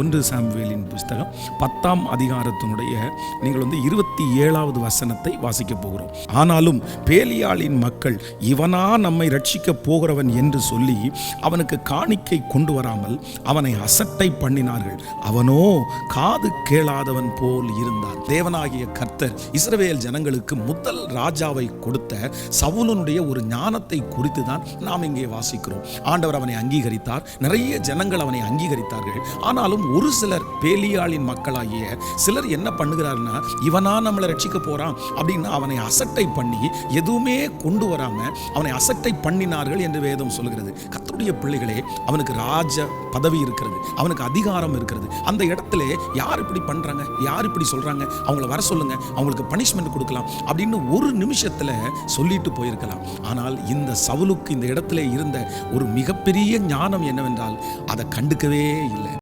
ஒன்று சாம்வேலின் புஸ்தகம் பத்தாம் அதிகாரத்தினுடைய நீங்கள் வந்து இருபத்தி ஏழாவது வசனத்தை வாசிக்க போகிறோம். ஆனாலும் பேலியாளின் மக்கள் இவனா நம்மை ரட்சிக்க போகிறவன் என்று சொல்லி அவனுக்கு காணிக்கை கொண்டு வராமல் அவனை அசட்டை பண்ணினார்கள். அவனோ காது கேளாதவன் போல் இருந்தான். தேவனாகிய கர்த்தர் இஸ்ரவேல் ஜனங்களுக்கு முதல் ராஜாவை கொடுத்த சவுலனுடைய ஒரு ஞானத்தை குறித்து தான் நாம் இங்கே வாசிக்கிறோம். ஆண்டவர் அவனை அங்கீகரித்தார். நிறைய ஜனங்கள் அவனை அங்கீகரித்தார்கள். ஆனால் ஆனாலும் ஒரு சிலர் பேலியாளின் மக்களாகிய சிலர் என்ன பண்ணுகிறாருன்னா இவனா நம்மளை ரட்சிக்க போகிறான் அப்படின்னு அவனை அசட்டை பண்ணி எதுவுமே கொண்டு வராம அவனை அசட்டை பண்ணினார்கள் என்று வேதம் சொல்கிறது கத்தருடைய பிள்ளைகளே அவனுக்கு ராஜ பதவி இருக்கிறது அவனுக்கு அதிகாரம் இருக்கிறது. அந்த இடத்துல யார் இப்படி பண்ணுறாங்க யார் இப்படி சொல்கிறாங்க அவங்கள வர சொல்லுங்க அவங்களுக்கு பனிஷ்மெண்ட் கொடுக்கலாம் அப்படின்னு ஒரு நிமிஷத்தில் சொல்லிட்டு போயிருக்கலாம். ஆனால் இந்த சவுலுக்கு இந்த இடத்துல இருந்த ஒரு மிகப்பெரிய ஞானம் என்னவென்றால் அதை கண்டுக்கவே இல்லை.